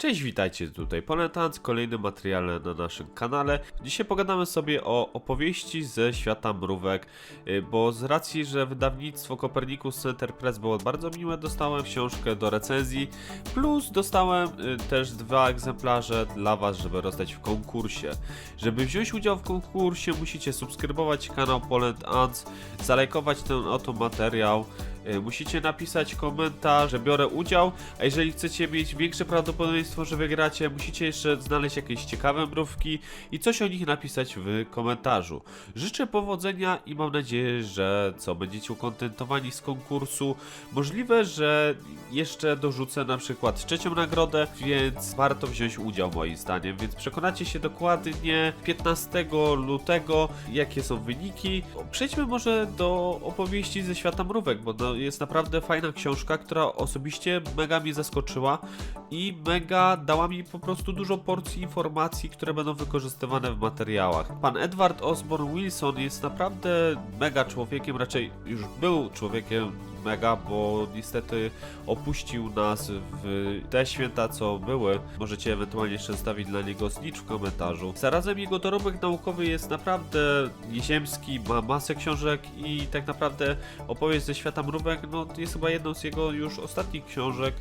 Cześć, witajcie tutaj Poletans, kolejny materiale na naszym kanale. Dzisiaj pogadamy sobie o opowieści ze świata mrówek, y, bo z racji, że wydawnictwo Copernicus Center Press było bardzo miłe, dostałem książkę do recenzji, plus dostałem y, też dwa egzemplarze dla Was, żeby rozdać w konkursie. Żeby wziąć udział w konkursie, musicie subskrybować kanał Poland Ants, zalajkować ten oto materiał, y, musicie napisać komentarz, że biorę udział, a jeżeli chcecie mieć większe prawdopodobieństwo, że wygracie, musicie jeszcze znaleźć jakieś ciekawe mrówki i coś o nich napisać w komentarzu. Życzę powodzenia i mam nadzieję, że co, będziecie ukontentowani z konkursu. Możliwe, że jeszcze dorzucę na przykład trzecią nagrodę, więc warto wziąć udział moim zdaniem, więc przekonacie się dokładnie 15 lutego, jakie są wyniki. Przejdźmy może do opowieści ze świata mrówek, bo to jest naprawdę fajna książka, która osobiście mega mnie zaskoczyła i mega dała mi po prostu dużo porcji informacji, które będą wykorzystywane w materiałach. Pan Edward Osborne Wilson jest naprawdę mega człowiekiem, raczej już był człowiekiem mega, bo niestety opuścił nas w te święta, co były. Możecie ewentualnie jeszcze zostawić dla niego znicz w komentarzu. Zarazem jego dorobek naukowy jest naprawdę nieziemski, ma masę książek i tak naprawdę opowieść ze świata mrówek no, jest chyba jedną z jego już ostatnich książek,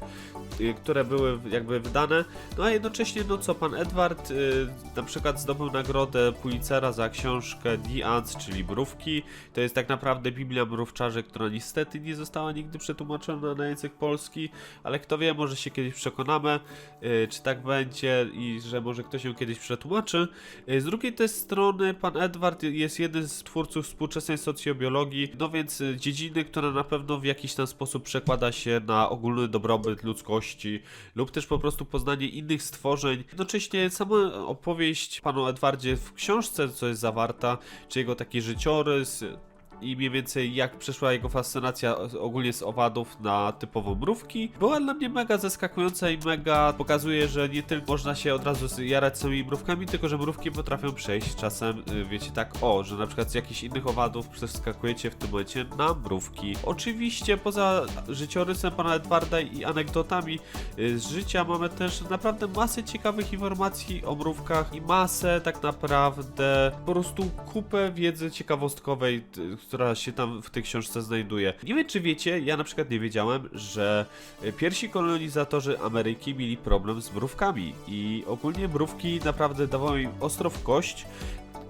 y, które były jakby wydane. No a jednocześnie, no co, pan Edward y, na przykład zdobył nagrodę Pulitzera za książkę The Ants, czyli Mrówki. To jest tak naprawdę Biblia Mrówczarzy, która niestety nie została nigdy przetłumaczona na język polski, ale kto wie, może się kiedyś przekonamy, y, czy tak będzie i że może ktoś ją kiedyś przetłumaczy. Y, Z drugiej też strony pan Edward jest jeden z twórców współczesnej socjobiologii, no więc y, dziedziny, która na pewno w jakiś tam sposób przekłada się na ogólny dobrobyt ludzkości lub też po prostu poznanie innych stworzeń. Jednocześnie sama opowieść panu Edwardzie w książce, co jest zawarta, czy jego taki życiorys, i mniej więcej jak przeszła jego fascynacja ogólnie z owadów na typowo mrówki. Była dla mnie mega zaskakująca i mega pokazuje, że nie tylko można się od razu jarać samymi mrówkami, tylko że mrówki potrafią przejść czasem, y, wiecie, tak o, że na przykład z jakichś innych owadów przeskakujecie w tym momencie na mrówki. Oczywiście poza życiorysem pana Edwarda i anegdotami y, z życia mamy też naprawdę masę ciekawych informacji o mrówkach i masę tak naprawdę po prostu kupę wiedzy ciekawostkowej, t- która się tam w tej książce znajduje. Nie wiem czy wiecie, ja na przykład nie wiedziałem, że y, pierwsi kolonizatorzy Ameryki mieli problem z mrówkami i ogólnie mrówki naprawdę dawały im ostro w kość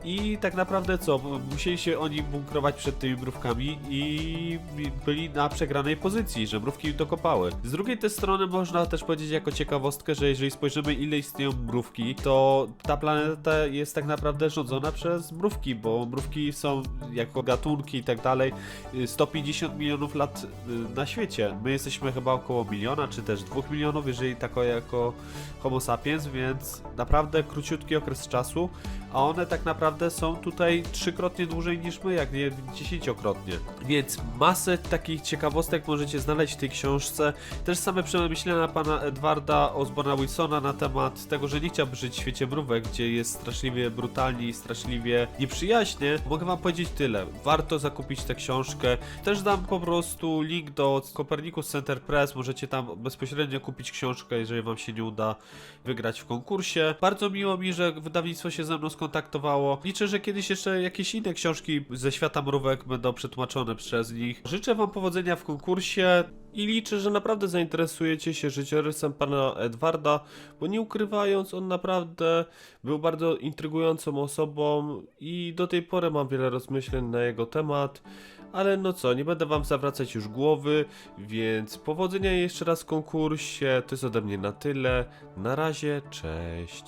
i tak naprawdę co, musieli się oni bunkrować przed tymi mrówkami i byli na przegranej pozycji, że mrówki im dokopały. Z drugiej też strony można też powiedzieć jako ciekawostkę, że jeżeli spojrzymy ile istnieją mrówki, to ta planeta jest tak naprawdę rządzona przez mrówki, bo mrówki są jako gatunki i tak dalej y, 150 milionów lat y, na świecie. My jesteśmy chyba około miliona, czy też dwóch milionów, jeżeli tako jako homo sapiens, więc naprawdę króciutki okres czasu, a one tak naprawdę są tutaj trzykrotnie dłużej niż my, jak nie dziesięciokrotnie. Więc masę takich ciekawostek możecie znaleźć w tej książce. Też same przemyślenia pana Edwarda Osborna Wilsona na temat tego, że nie chciałby żyć w świecie mrówek, gdzie jest straszliwie brutalnie i straszliwie nieprzyjaźnie. Mogę wam powiedzieć tyle. Warto zakupić tę książkę. Też dam po prostu link do Copernicus Center Press. Możecie tam bezpośrednio kupić książkę, jeżeli wam się nie uda wygrać w konkursie. Bardzo miło mi, że wydawnictwo się ze mną skontaktowało. Liczę, że kiedyś jeszcze jakieś inne książki ze świata mrówek będą przetłumaczone przez nich. Życzę wam powodzenia w konkursie i liczę, że naprawdę zainteresujecie się życiorysem pana Edwarda, bo nie ukrywając, on naprawdę był bardzo intrygującą osobą i do tej pory mam wiele rozmyśleń na jego temat. Ale no co, nie będę wam zawracać już głowy, więc powodzenia jeszcze raz w konkursie. To jest ode mnie na tyle. Na razie, cześć.